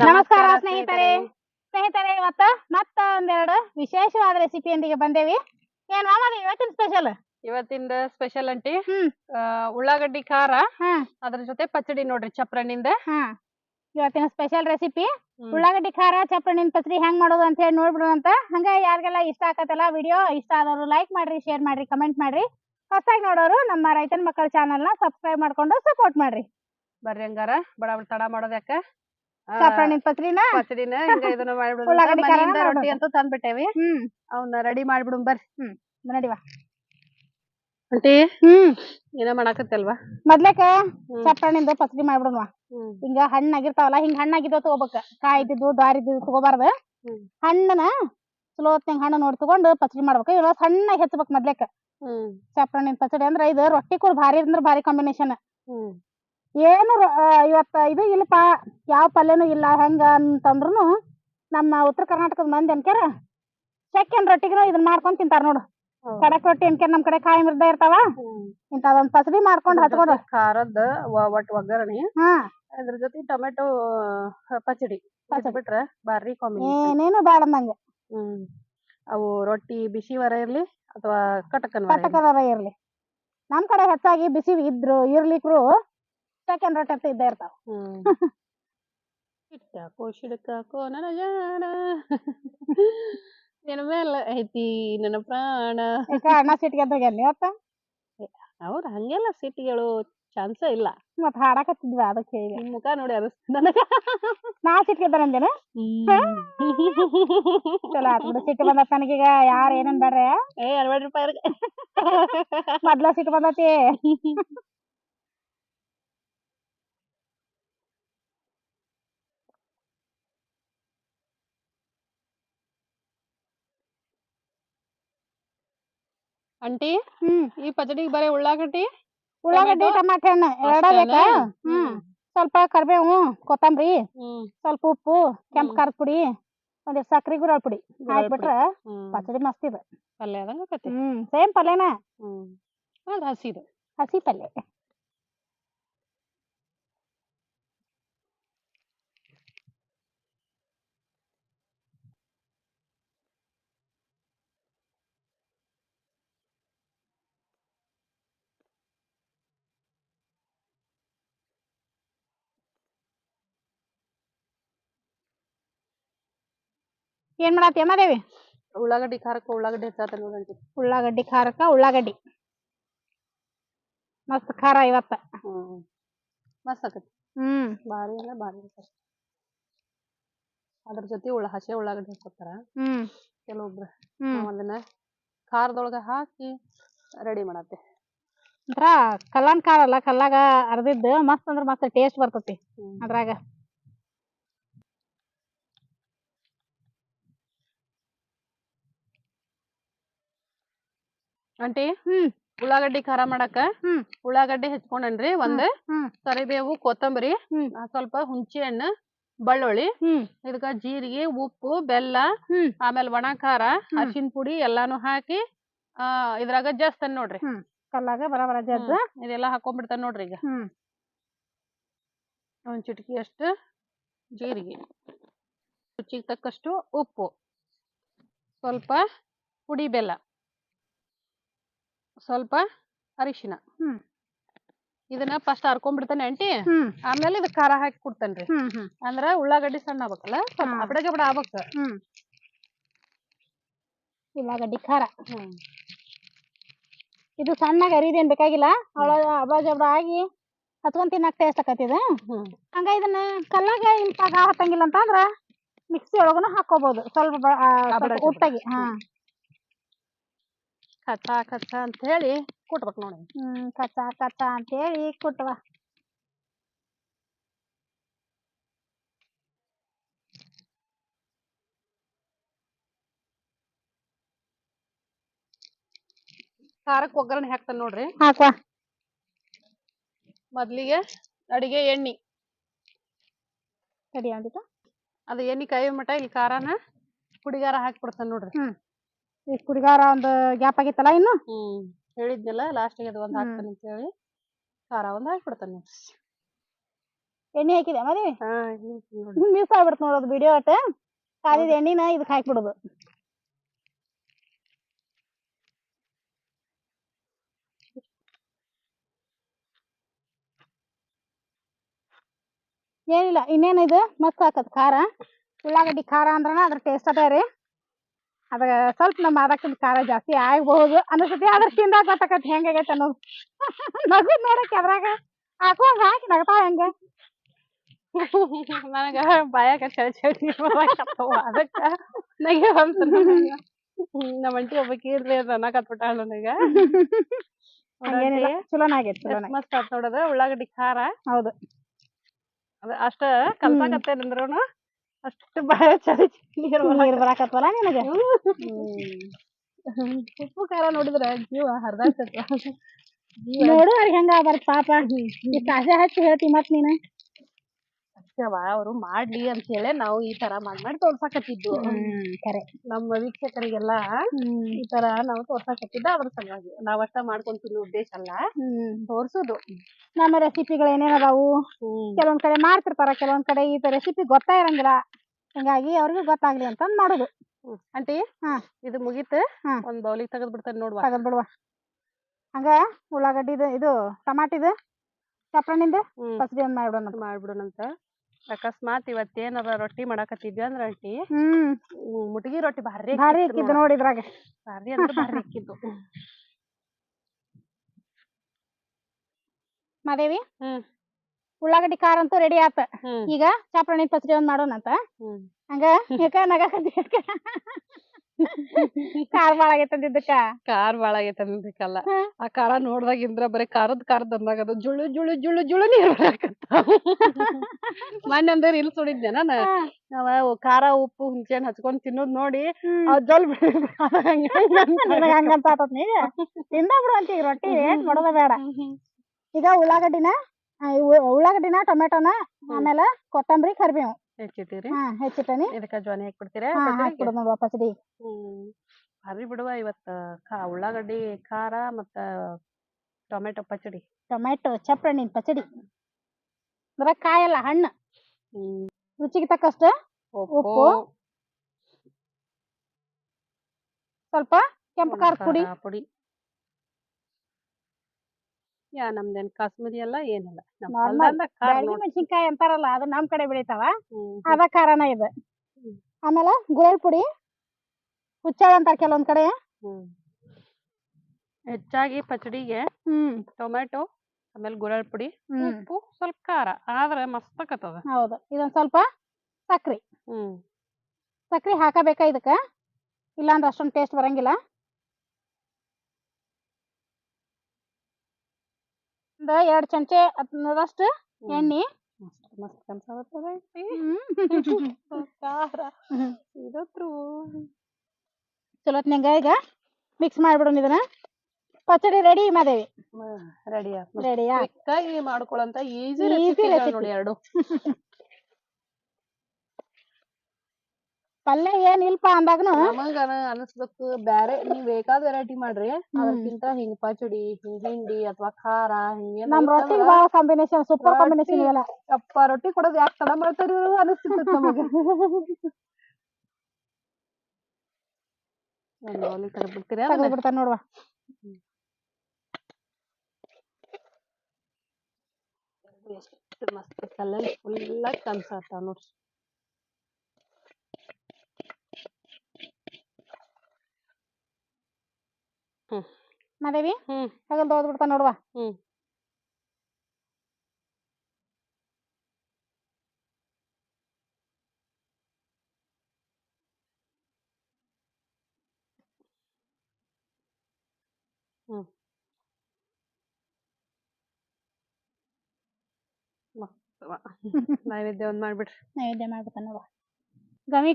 ನಮಸ್ಕಾರ ಸ್ನೇಹಿತರೆ. ಸ್ನೇಹಿತರೆ. ಇವತ್ತ ಮತ್ತ ಒಂದೆರಡು ವಿಶೇಷವಾದ ರೆಸಿಪಿಯೊಂದಿಗೆ ಬಂದೇವಿ. ಏನ್ ಮಾಮ ಇವತ್ತಿನ ಸ್ಪೆಷಲ್ ಇವತ್ತಿಂದ ಸ್ಪೆಷಲ್ ಅಂಟಿ ಹ್ಮ್. ಉಳ್ಳಾಗಡ್ಡಿ ಖಾರ ಅದ್ರ ಜೊತೆ ಪಚಡಿ ನೋಡ್ರಿ ಚಪ್ರನಿಂದ ಹಾ. ಇವತ್ತಿನ ಸ್ಪೆಷಲ್ ರೆಸಿಪಿ. ಉಳ್ಳಾಗಡ್ಡಿ ಖಾರ ಚಪ್ರಣ್ಣಿನ ಪಚಡಿ ಹೆಂಗ್ ಮಾಡೋದು ಅಂತ ಹೇಳಿ ನೋಡ್ಬಿಡೋಣ ಅಂತ. ಹಂಗ ಯಾರಿಗೆಲ್ಲ ಇಷ್ಟ ಆಕತ್ತಲ್ಲ ವಿಡಿಯೋ ಇಷ್ಟ ಆದವರು ಲೈಕ್ ಮಾಡ್ರಿ ಶೇರ್ ಮಾಡ್ರಿ ಕಮೆಂಟ್ ಮಾಡ್ರಿ. ಹೊಸದಾಗಿ ನೋಡೋರು ನಮ್ಮ ರೈತನ ಮಕ್ಕಳ ಚಾನಲ್ನ ಸಬ್ಸ್ಕ್ರೈಬ್ ಮಾಡ್ಕೊಂಡು ಸಪೋರ್ಟ್ ಮಾಡ್ರಿ. ಬರ್ರಿ ಹಂಗಾರ ಬಡ ತಡ ಮಾಡೋದ್ ಚಪ್ಪಣಿನ ಪತ್ರಿನ? ಪಚ್ಚಡಿನ ಹಿಂಗ ಇದನ್ನ ಮಾಡ್ಬಿಡು ಮನೆಯಿಂದ ರೊಟ್ಟಿ ಅಂತ ತಂದ್ಬಿಟ್ಟೇವಿ. ಹ್ಮ್. ಅವನ್ನ ರೆಡಿ ಮಾಡ್ಬಿಡು ಬರ್ರಿ. ನಡಿವಾ ಅಂಟಿ ಹ್ಮ್. ಏನ ಮಾಡಾಕತ್ತಲ್ವಾ? ಮೊದ್ಲೇಕ ಹ್ಮ್. ಚಪ್ಪಣಿಂದ ಪತ್ರಿ ಮಾಡ್ಬಿಡುವ ಹ್ಮ್. ಹಿಂಗ ಹಣ್ಣಾಗಿರ್ತಾವಲ್ಲ ಹಿಂಗ ಹಣ್ಣಾಗಿದ್ದು ತಗೋಬೇಕ. ಕಾಯಿ ಇದ್ದಿದ್ದು ದಾರಿ ಇದ್ದಿದ್ದು ತಗೋಬಾರ್ದು ಹಣ್ಣನ ಚಲೋ ಹೊತ್ನ್ಯಾಗ ಹಣ್ಣು ನೋಡಿ ತಗೊಂಡು ಪಚಡಿ ಮಾಡ್ಬೇಕು. ಇಲ್ಲ ಸಣ್ಣ ಹೆಚ್ಚಬೇಕು ಮೊದ್ಲೇಕ. ಹ್ಮ್. ಚಪ್ರಣಿನ ಪಚಡಿ ಅಂದ್ರ ಇದು ರೊಟ್ಟಿ ಕೂಡ ಭಾರಿ ಅಂದ್ರ ಭಾರಿ ಕಾಂಬಿನೇಷನ್ ಹ್ಮ್. ಏನು ಇವತ್ತು ಇದು ಇಲ್ಲಪ್ಪ ಯಾವ ಪಲ್ಯನೂ ಇಲ್ಲ ಹೆಂಗ ಅಂತಂದ್ರುನು ನಮ್ಮ ಉತ್ತರ ಕರ್ನಾಟಕದ ಮಂದಿ ಅನ್ಕ್ಯಾರ ಸೆಕೆನ್ ರೊಟ್ಟಿಗೂ ಇದನ್ನ ಮಾಡ್ಕೊಂಡ್ ತಿಂತಾರ ನೋಡು. ಕಡಕ್ ರೊಟ್ಟಿ ಅನ್ಕ್ಯಾರ ನಮ್ ಕಡೆ ಕಾಯಿ ಮೃದ ಇರ್ತಾವ. ಹ್ಮ್. ಪಸಬಿ ಮಾಡ್ಕೊಂಡು ಮಾಡ್ಕೊಂಡ್ ಖಾರದ ಹಚ್ಕೊಂಡು. ಜೊತೆ ಖಾರದ್ ವ- ಒಟ್ ಒಗ್ಗರಣೆ. ಹಾ. ಅದ್ರ ಜೊತೆ ಟೊಮೆಟೊ ಪಚಡಿ ಬಿಟ್ರೆ ಬಿಟ್ರ ಬಾರಿ ಕಾಂಬಿನೇಷನ್ ಏನೇನು ಬೇಡ ನಂಗೆ. ಅವು ರೊಟ್ಟಿ ಬಿಸಿ ವರ ಇರ್ಲಿ ಅಥವಾ ಕಟಕನ್ ವರ ಇರ್ಲಿ. ಕಟಕರ ಇರ್ಲಿ. ನಮ್ ಕಡೆ ಹೆಚ್ಚಾಗಿ ಬಿಸಿ ಇದ್ರು ಇರ್ಲಿಕ್ರು ಚೆಕ್ಕನ್ ರೊಟ್ಟಿ ಇದ್ದೇ ಇರ್ತಾವ ಇಟ್ಟಾಕೋ ಶಿಡ್ಕಾಕೋ ನನ್ನ ಜಾಣ ನಿನ್ನ ಮೇಲೆ ಐತಿ ನನ್ನ ಪ್ರಾಣ ಯಾಕ ಅಣ್ಣ ಸಿಟ್ಟಿಗೆ ಹೋಗ್ಯಾನ ಇವತ್ತ ಅವ್ರ ಹಂಗೆಲ್ಲ ಸಿಟ್ಟಿಗಳು ಚಾನ್ಸ ಇಲ್ಲ ಮತ್ ಹಾಡಾಕತ್ತಿದ್ವಿ ಅದಕ್ಕೆ ಹೇಳಿ ನಿಮ್ ಮುಖ ನೋಡಿ ಅನಿಸ್ತು ನನಗ ನಾ ಸಿಟ್ಟಿಗೆ ಅಂದೇನ ಚಲೋ ಆತ್ ಬಿಡು ಸಿಟ್ಟು ಬಂದತ್ ನನಗೀಗ ಯಾರು ಏನನ್ ಬೇಡ್ರೆ ಏ ಅರವತ್ತು ರೂಪಾಯಿ ಮೊದ್ಲ ಸಿಟ್ಟು ಬಂದತಿ ಅಂಟಿ? ಹ್ಮ್ ಈ ಪಚಡಿಗೆ ಬರೀ ಉಳ್ಳಾಗಡ್ಡಿ ಉಳ್ಳಾಗಡ್ಡಿ ಟೊಮೆಟೊ? ಹಣ್ಣು ಎರಡ ಬೇಕಾ? ಹ್ಮ್ ಸ್ವಲ್ಪ ಕರಿಬೇವು ಕೊತ್ತಂಬರಿ ಸ್ವಲ್ಪ ಉಪ್ಪು ಕೆಂಪು ಕಾರದ ಖಾರದ ಪುಡಿ ಒಂದಿಷ್ಟು ಸಕ್ರಿ ಗುರಳ್ ಪುಡಿ ಹಾಕ್ಬಿಟ್ರ ಪಚಡಿ ಮಸ್ತ್ ಇದೆ. ಪಲ್ಯ ಆದಂಗ ಹ್ಮ್ ಸೇಮ್ ಪಲ್ಯನ? ಹಸಿ ಹಸಿದು. ಹಸಿ ಪಲ್ಯ. ಏನ್ ಮಾಡತ್ತಿ ಅಮ್ಮದೇವಿ ಉಳ್ಳಾಗಡ್ಡಿ ಖಾರಕ್ಕೆ ಉಳ್ಳಾಗಡ್ಡಿ ಹೆಚ್ಚಾತ ಉಳ್ಳಾಗಡ್ಡಿ ಖಾರಕ್ಕ ಉಳ್ಳಾಗಡ್ಡಿ. ಮಸ್ತ್ ಖಾರ ಇವತ್ತ. ಹ್ಮ್. ಮಸ್ತ್ ಆಕತಿ ಹ್ಮ್. ಭಾರಿ ಅಂದ್ರೆ ಭಾರಿ ಇರ್ತದೆ. ಅದ್ರ ಜೊತೆ ಉಳ್ಳ ಹಸಿ ಉಳ್ಳಾಗಡ್ಡಿ ಹಾಕೋತಾರ ಹ್ಮ್. ಕೆಲವೊಬ್ರು ಹ್ಮ್. ನಾವ್ ಅದನ್ನ ಖಾರದೊಳಗ ಹಾಕಿ ರೆಡಿ ಮಾಡತ್ತೆ ಒಂಥರ ಕಲ್ಲನ್ ಖಾರ ಅಲ್ಲ ಕಲ್ಲಾಗ ಅರ್ದಿದ್ದು ಮಸ್ತ್ ಅಂದ್ರ ಮಸ್ತ್ ಟೇಸ್ಟ್ ಬರ್ತತಿ ಅದ್ರಾಗ. ಆಂಟಿ? ಹ್ಮ್. ಉಳ್ಳಾಗಡ್ಡಿ ಖಾರ ಮಾಡಾಕ ಹ್ಮ್. ಉಳ್ಳಾಗಡ್ಡಿ ಹೆಚ್ಕೊಂಡನ್ರಿ ಒಂದ್. ಹ್ಮ್. ಕರಿಬೇವು ಕೊತ್ತಂಬರಿ ಹ್ಮ್. ಸ್ವಲ್ಪ ಹುಂಚಿ ಹಣ್ಣು ಬಳ್ಳುಳ್ಳಿ ಹ್ಮ್. ಇದಕ್ಕ ಜೀರಿಗೆ ಉಪ್ಪು ಬೆಲ್ಲ ಹ್ಮ್. ಆಮೇಲೆ ಒಣ ಖಾರ. ಅರ್ಶಿನ ಪುಡಿ ಎಲ್ಲಾನು ಹಾಕಿ ಆ ಇದ್ರಾಗ ಜಸ್ತನ್ ನೋಡ್ರಿ. ಕಲ್ಲಾಗ ಬರಬರ ಜಜ್ಜ. ಇದೆಲ್ಲ ಇದೆಲ್ಲಾ ಹಾಕೊಂಡ್ಬಿಡ್ತಾನ ನೋಡ್ರಿ ಈಗ. ಹ್ಮ್. ಒಂದ್ ಚಿಟಕಿ ಅಷ್ಟು ಜೀರಿಗೆ. ರುಚಿಗೆ ತಕ್ಕಷ್ಟು ಉಪ್ಪು. ಸ್ವಲ್ಪ ಪುಡಿ ಬೆಲ್ಲ. ಸ್ವಲ್ಪ ಅರಿಶಿನ. ಹ್ಮ್. ಇದನ್ನ ಫಸ್ಟ್ ಹರ್ಕೊಂಡ್ಬಿಡ್ತಾನೆ ಆಂಟಿ. ಹ್ಮ್. ಆಮೇಲೆ ಇದಕ್ ಖಾರ ಹಾಕಿ ಕೊಡ್ತೇನ್ರಿ ಹ್ಮ್ ಹ್ಮ್. ಅಂದ್ರ ಉಳ್ಳಾಗಡ್ಡಿ ಸಣ್ಣ ಆಗ್ಬೇಕಲ್ಲ ಸ್ವಲ್ಪ ಹಾ. ಅಬಡ ಗಬಡ ಆಗ್ಬೇಕ. ಹ್ಮ್. ಉಳ್ಳಾಗಡ್ಡಿ ಖಾರ. ಹ್ಮ್. ಇದು ಸಣ್ಣಗ ಅರಿದೇನ್ ಬೇಕಾಗಿಲ್ಲ ಅವಳ ಅಬ ಜಬ ಆಗಿ ಹತ್ಕೊಂಡ್ ತಿನ್ನಕ್ ಟೇಸ್ಟ್ ಆಕತ್ತಿದ ಹ್ಮ್. ಹಂಗ ಇದನ್ನ ಕಲ್ಲಾಗ ಇಂಪಾಗ ಹತ್ತಂಗಿಲ್ಲ ಅಂತ ಅಂದ್ರ ಮಿಕ್ಸಿ ಒಳಗನು ಹಾಕೋಬಹುದು ಸ್ವಲ್ಪ ಬ- ಆ, ಸ್ವಲ್ಪ ಅಬಡ ಜಬಡ. ಉಟ್ಟಾಗಿ ಹಾ. ಕಚ್ಚಾ ಕಚ್ಚಾ ಅಂತ ಹೇಳಿ ಕುಟ್ಬೇಕು ನೋಡಿ. ಹ್ಮ್ ಕಚ್ಚಾ ಕಚ್ಚಾ ಅಂತೇಳಿ ಕುಟ್ವ. ಖಾರಕ್ಕೆ ಒಗ್ಗರಣೆ ಹಾಕ್ತಾನೆ ನೋಡ್ರಿ. ಹಾಕ್ವಾ. ಮೊದ್ಲಿಗೆ ಅಡಿಗೆ ಎಣ್ಣೆ. ಕಡಿ ಅಂದಿಕ ಅದು ಎಣ್ಣಿ ಕಾಯೋ ಮಟ ಇಲ್ಲಿ ಖಾರನ ಪುಡಿಗಾರ ಹಾಕ್ಬಿಡ್ತಾನೆ ನೋಡ್ರಿ. ಈ ಕುಡಿಗಾರ ಒಂದು ಗ್ಯಾಪ್ ಆಗೈತಲ್ಲ ಇನ್ನು? ಹ್ಮ್. ಹೇಳಿದ್ನಲ್ಲ ಲಾಸ್ಟಿಗೆ ಅದು ಒಂದ್. ಹಾಕ್ತಾನೆ ಅಂತ ಹೇಳಿ ಖಾರ ಒಂದ್ ಹಾಕ್ಬಿಡ್ತಾನೆ ಎಣ್ಣೆ ಹಾಕಿದೆ ಮದಿ ಹಾ ಮಿಸ್ ಆಗ್ಬಿಡ್ತು ನೋಡೋದು ವಿಡಿಯೋ ಒಟ್ಟು ಕಾದಿದ ಎಣ್ಣಿನ ಇದಕ್ಕೆ ಹಾಕ್ಬಿಡೋದು. ಏನಿಲ್ಲ ಇನ್ನೇನಿದು ಮಸ್ತ್ ಹಾಕದ್ ಖಾರ. ಉಳ್ಳಾಗಡ್ಡಿ ಖಾರ ಅಂದ್ರನ ಅದ್ರ ಟೇಸ್ಟ್ ಅದ ರೀ. ಅದ ಸ್ವಲ್ಪ ನಮ್ಮ ಅದಕ್ಕಿಂತ ಖಾರ ಜಾಸ್ತಿ ಆಗ್ಬಹುದು ಅನ್ಸತಿ ಅದ್ರ ತಿಂದಾಗ ಗೊತ್ತಾಕತಿ ಹೆಂಗಾಗೈತೆ ಅನ್ನೋದು. ನಗು ನೋಡಕ್ಕೆ ಅದ್ರಾಗ ಹಾಕುವಾಗ ಹಾಕಿ ನಗತಾ ಹೆಂಗ? ನನಗ ಬಾಯಾಗ ಚಳಿ ಚಳಿ ಅದಕ್ಕ ನಗೆ ಬಂತು ನಮ್ಮ ಅಂಟಿ ಒಬ್ಬ ಇರ್ಲಿ ಅಂತ ಅನ್ನಕತ್ಬಿಟ್ಟಾಳ ನನಗ. ಹಂಗೇನಿಲ್ಲ. ಚಲೋನ ಆಗೈತಿ ಚಲೋನ ಮಸ್ತ್ ಆತ್ ನೋಡದ ಉಳ್ಳಾಗಡ್ಡಿ ಖಾರ. ಹೌದು. ಅದ ಅಷ್ಟ ಕಲ್ಸಾಕತ್ತೇನ ಅಂದ್ರೂನು ಅಷ್ಟು ಬಹಳ ಚಳಿ ನೀರ್ ನೀರ್ ಬರಾಕತ್ವಲ್ಲ ನಿನಗೆ ಉಪ್ಪು ಖಾರ ನೋಡಿದ್ರ ಜೀವ ಹರ್ದಾಡ್ತೈತಿ ನೋಡು ಅವ್ರಿಗೆ ಹೆಂಗ ಬರ್ತ ಪಾಪ. ನೀ ಕಾಸೆ ಹಚ್ಚಿ ಹೇಳ್ತಿ ಮತ್ ನೀನು. ಅವ್ರು ಮಾಡ್ಲಿ ಅಂತ ಹೇಳಿ ನಾವು ಈ ತರ ಮಾಡ್ ಮಾಡಿ ತೋರ್ಸಾಕತ್ತಿದ್ವು ಕರೆ. ನಮ್ಮ ವೀಕ್ಷಕರಿಗೆಲ್ಲ ಈ ತರ ನಾವು ತೋರ್ಸಾಕತ್ತಿದ್ದ ಅದ್ರ ಸಲುವಾಗಿ. ನಾವ್ ಅಷ್ಟ ಮಾಡ್ಕೊಂಡ್ ತಿನ್ನೋ ಉದ್ದೇಶ ಅಲ್ಲ. ತೋರ್ಸುದು. ನಮ್ಮ ರೆಸಿಪಿಗಳು ಏನೇನ್ ಅದಾವು ಕೆಲವೊಂದ್ ಕಡೆ ಮಾಡ್ತಿರ್ತಾರ ಕೆಲವೊಂದ್ ಕಡೆ ಈ ರೆಸಿಪಿ ಗೊತ್ತಾ ಇರಂಗಿಲ್ಲ. ಹಿಂಗಾಗಿ ಅವ್ರಿಗೂ ಗೊತ್ತಾಗ್ಲಿ ಅಂತ ಮಾಡುದು. ಆಂಟಿ. ಇದು ಮುಗೀತು. ಒಂದ್ ಬೌಲಿಗೆ ತೆಗೆದ್ ಬಿಡ್ತೇನೆ ನೋಡುವ. ತಗದ್ ಬಿಡುವ ಹಂಗ ಉಳ್ಳಾಗಡ್ಡಿದು ಇದು ಟಮಾಟಿದು ಹ್ಮ್. ಪಸಡಿ ಒಂದ್ ಮಾಡ್ಬಿಡೋಣ ಮಾಡ್ಬಿಡೋಣಂತ. ಅಕಸ್ಮಾತ್ ಇವತ್ತೇನಾರ ರೊಟ್ಟಿ ಮಾಡಾಕತ್ತಿದ್ವಿ ಅಂದ್ರ ರೊಟ್ಟಿ ಹ್ಮ್. ಮುಟಗಿ ರೊಟ್ಟಿ ಭಾರಿ ಭಾರಿ ಇಕ್ಕಿದ್ದು ನೋಡ. ನೋಡಿ ಇದ್ರಾಗ. ಭಾರಿ ಅಂದ್ರ ಭಾರಿ ಇಕ್ಕಿದ್ದು ಮಾದೇವಿ? ಹ್ಮ್. ಉಳ್ಳಾಗಡ್ಡಿ ಕಾರ್ ಅಂತೂ ರೆಡಿ ಆತ. ಹ್ಮ್. ಈಗ ಚಾಪ್ರಾಣಿ ಪಸರಿ ಒಂದ್ ಮಾಡೋಣಂತ. ಅಂತ ಹಂಗ? ಯಾಕ ನಗಾಕತ್ತಿ ಯಾಕ? ಖಾರ ಭಾಳ ಆಗೈತೆ ಅಂದಿದ್ದಕ್ಕ ಖಾರ ಬಾಳ ಆಗೈತೆ ಅನ್ಬೇಕಲ್ಲ ಹಾ. ಆ ಖಾರ ನೋಡ್ದಾಗಿಂದ್ರ ಬರೀ ಖಾರದ ಖಾರದ್ ಅಂದಾಗ ಅದು ಜುಳು ಜುಳು ಜುಳು ಜುಳು ನೀರ್ ಬರಾಕತ್ತಾವ ಮೊನ್ನೆ ಅಂದ್ರ ರೀಲ್ಸ್ ಸುಡಿದ್ದೆ ನಾನು. ನಾವ ಖಾರ ಉಪ್ಪು ಹಣ್ಣ್ ಹಚ್ಕೊಂಡ್ ತಿನ್ನೋದ್ ನೋಡಿ ಜೊಲ್ ಹಂಗಂತ ಆತತ್ ನೀಗ? ತಿಂದ ಬಿಡು ಅಂತ ಈಗ ರೊಟ್ಟಿ ಏನ್ ಮಾಡೋದ ಬೇಡ. ಈಗ ಉಳ್ಳಾಗಡ್ಡಿನ ಉಳ್ಳಾಗಡ್ಡಿನ ಟೊಮೆಟೊನ ಆಮೇಲೆ ಕೊತ್ತಂಬರಿ ಕರಿಬೇವು. ಹೆಚ್ಚಿಟ್ಟಿರಿ? ಹಾ ಹೆಚ್ಚಿಟ್ಟನಿ. ಇದಕ್ಕ ಜ್ವಾನಿ ಹಾಕ್ಬಿಡ್ತೀರಾ? ಹಾ? ಹಾಕ್ಬಿಡೋದು ನೋಡುವ ಪಚಡಿ ಹ್ಮ್ ಭಾರಿ ಬಿಡುವ ಇವತ್ತ ಖಾ ಉಳ್ಳಾಗಡ್ಡಿ ಖಾರ ಮತ್ತ ಟೊಮೆಟೊ ಪಚಡಿ. ಟೊಮೆಟೊ ಚಪ್ರಣ್ಣಿನ ಪಚಡಿ. ಬರ ಕಾಯಲ್ಲ ಹಣ್ಣು. ಹ್ಮ್. ರುಚಿಗೆ ತಕ್ಕಷ್ಟು ಉಪ್ಪು. ಸ್ವಲ್ಪ ಕೆಂಪು ಖಾರದ ಪುಡಿ. ಪುಡಿ. ಯಾ ನಮ್ದೇನ್ ಕಾಶ್ಮೀರಿ ಅಲ್ಲ ಏನಿಲ್ಲ. ನಮ್ Normal. ಹೊಲ್ದಾಂದ ಖಾರ ಬ್ಯಾಡಗಿ ನೋಡ್. ಮೆಣಸಿನ್ಕಾಯಿ ಅಂತಾರಲ್ಲ ಅದು ನಮ್ ಕಡೆ ಬೆಳಿತಾವ. ಹ್ಮ್. ಅದ ಕಾರಣ ಇದು. ಹ್ಮ್. ಆಮೇಲೆ ಗುರಳ್ ಪುಡಿ ಹುಚ್ಚಾಳ ಅಂತಾರ ಕೆಲವೊಂದ್ ಕಡೆ. ಹ್ಮ್. ಹೆಚ್ಚಾಗಿ ಪಚಡಿಗೆ ಹ್ಮ್. ಟೊಮೆಟೊ ಆಮೇಲೆ ಗುರಳ್ ಪುಡಿ ಹ್ಮ್. ಉಪ್ಪು ಸ್ವಲ್ಪ ಖಾರ. ಆದ್ರೆ ಮಸ್ತ್ ಆಕತ್ತದ ಹೌದು. ಇದೊಂದ್ ಸ್ವಲ್ಪ ಸಕ್ರಿ. ಹ್ಮ್. ಸಕ್ರಿ ಹಾಕಬೇಕಾ ಇದಕ್ಕ? ಇಲ್ಲಾಂದ್ರೆ ಅಷ್ಟೊಂದು ಟೇಸ್ಟ್ ಬರಂಗಿಲ್ಲ. ಒಂದ್ ಎರಡ್ ಚಮಚೆ ಹ್ಮ್. ಎಣ್ಣಿ ಮಸ್ತ್. ಹ್ಮ್. ಖಾರ. ಇದತ್ರು ಚಲೋತ್ನಂಗ ಈಗ ಮಿಕ್ಸ್ ಮಾಡ್ಬಿಡೋಣ ಇದನ್ನ ಪಚಡಿ ರೆಡಿ ಮಾದೇವಿ ರೆಡಿ ರೆಡಿ ಮಾಡ್ಕೊಳಂತ recipe. ನೋಡಿ ಎರಡು ಪಲ್ಯ ಏನ್ ಇಲ್ಪ ಅಂದಾಗನು ನಮಗ ಅನಸ್ಬೇಕು. ಬ್ಯಾರೆ ನೀವ್ ಬೇಕಾದ ವೆರೈಟಿ ಮಾಡ್ರಿ. ಅದಕ್ಕಿಂತ ಹಿಂಗ್ ಪಚಡಿ ಹಿಂಗ್ ಹಿಂಡಿ ಅಥವಾ ಖಾರ ಹಿಂಗೇನ್ ನಮ್ ರೊಟ್ಟಿ ರೊಟ್ಟಿಗೆ ಬಾಳ ಕಾಂಬಿನೇಷನ್ ಸೂಪರ್. ಕಾಂಬಿನೇಷನ್ ಎಲ್ಲ ಅಪ್ಪ ರೊಟ್ಟಿ ಕೊಡೋದ್ ಯಾಕೆ ತಡ ಮಾಡ್ತಾರ ಅನಿಸ್ತಿತ್ತು ನಮಗ. ಬೌಲಿಗೆ ತೆಗೆದ್ಬಿಡ್ತೀರಾ ತೆಗೆದು ಬಿಡ್ತಾರ ನೋಡುವ. ಎಷ್ಟು ಮಸ್ತ್ ಕಲ್ಲಲ್ಲಿ ಫುಲ್ ಕನ್ಸಾತಾವ ನೋಡ್ರಿ. ಮಾದೇವಿ ಹ್ಮ್. ತೆಗೆದು ಹೋದ್ ಬಿಡ್ತಾರ ನೋಡುವ. ಹ್ಮ್. ಹ್ಮ್. ಮಸ್ತವ ನೈವೇದ್ಯ ಒಂದ್ ಮಾಡ್ಬಿಡ್ರಿ. ನೈವೇದ್ಯ ಮಾಡ್ಬಿಡ್ತಾರ ನೋಡುವ. ಗವಿ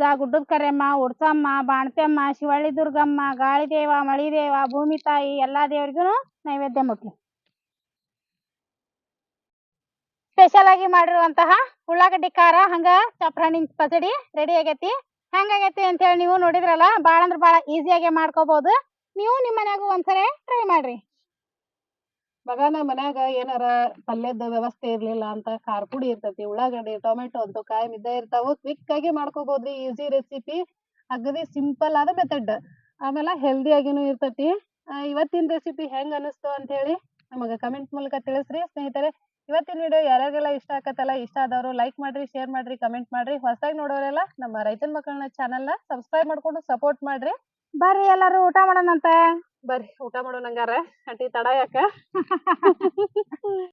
ಜಾ ಗುಡ್ಡದ ಕರೆಯಮ್ಮ ಉಡ್ಸಮ್ಮ, ಬಾಣತೆಮ್ಮ, ಶಿವಳ್ಳಿ ದುರ್ಗಮ್ಮ ಗಾಳಿ ದೇವ ಮಳಿ ದೇವ ಭೂಮಿ ತಾಯಿ ಎಲ್ಲಾ ದೇವರಿಗೂ ನೈವೇದ್ಯ ಮುಟ್ಲಿ. ಸ್ಪೆಷಲ್ ಆಗಿ ಮಾಡಿರುವಂತಹ ಉಳ್ಳಾಗಡ್ಡಿ ಖಾರ, ಹಂಗ ಚಪ್ರಹಣ್ಣಿನ ಪಚಡಿ ರೆಡಿ ಆಗೈತಿ. ಹೆಂಗಾಗೈತಿ ಅಂತ ಹೇಳಿ ನೀವು ನೋಡಿದ್ರಲ್ಲ, ಬಾಳ ಅಂದ್ರ ಬಾಳ ಈಸಿಯಾಗಿ ಮಾಡ್ಕೋಬಹುದು ನೀವು ನಿಮ್ಮ ಮನ್ಯಾಗೂ ಒಂದ್ಸರಿ ಟ್ರೈ ಮಾಡ್ರಿ. ಮಗನ ಮನ್ಯಾಗ ಏನಾರ ಪಲ್ಯದ ವ್ಯವಸ್ಥೆ ಇರ್ಲಿಲ್ಲ ಅಂತ ಖಾರ ಪುಡಿ ಇರ್ತೈತಿ, ಉಳ್ಳಾಗಡ್ಡಿ, ಟೊಮೆಟೊ ಅಂತೂ ಕಾಯಿ ಇದ್ದೇ ಇರ್ತಾವು ಕ್ವಿಕ್ ಆಗಿ ಮಾಡ್ಕೋಬಹುದ್ರಿ ಈಸಿ ರೆಸಿಪಿ ಅಗದಿ ಸಿಂಪಲ್ ಆದ ಮೆಥಡ್ ಆಮೇಲೆ ಹೆಲ್ದಿ ಆಗಿನೂ ಇರ್ತೈತಿ. ಇವತ್ತಿನ ರೆಸಿಪಿ ಹೆಂಗ್ ಅನಿಸ್ತು ಅಂತ ಹೇಳಿ ನಮಗ ಕಮೆಂಟ್ ಮೂಲಕ ತಿಳಿಸ್ರಿ. ಸ್ನೇಹಿತರೆ, ಇವತ್ತಿನ ವಿಡಿಯೋ ಯಾರ್ಯಾರಿಗೆಲ್ಲ ಇಷ್ಟ ಆಕತ್ತಲ್ಲ, ಇಷ್ಟ ಆದವರು ಲೈಕ್ ಮಾಡ್ರಿ ಶೇರ್ ಮಾಡ್ರಿ ಕಮೆಂಟ್ ಮಾಡ್ರಿ. ಹೊಸದಾಗಿ ನೋಡೋರೆಲ್ಲ ನಮ್ಮ ರೈತನ ಮಕ್ಕಳನ್ನ ಚಾನಲ್ನ ಸಬ್ಸ್ಕ್ರೈಬ್ ಮಾಡ್ಕೊಂಡು ಸಪೋರ್ಟ್ ಮಾಡ್ರಿ. ಬರ್ರಿ ಎಲ್ಲಾರು, ಊಟ ಮಾಡೋಣಂತ. ಬರ್ರಿ ಊಟ ಮಾಡೋಣಂಗಾರ. ಅಟಿ ತಡ ಯಾಕ?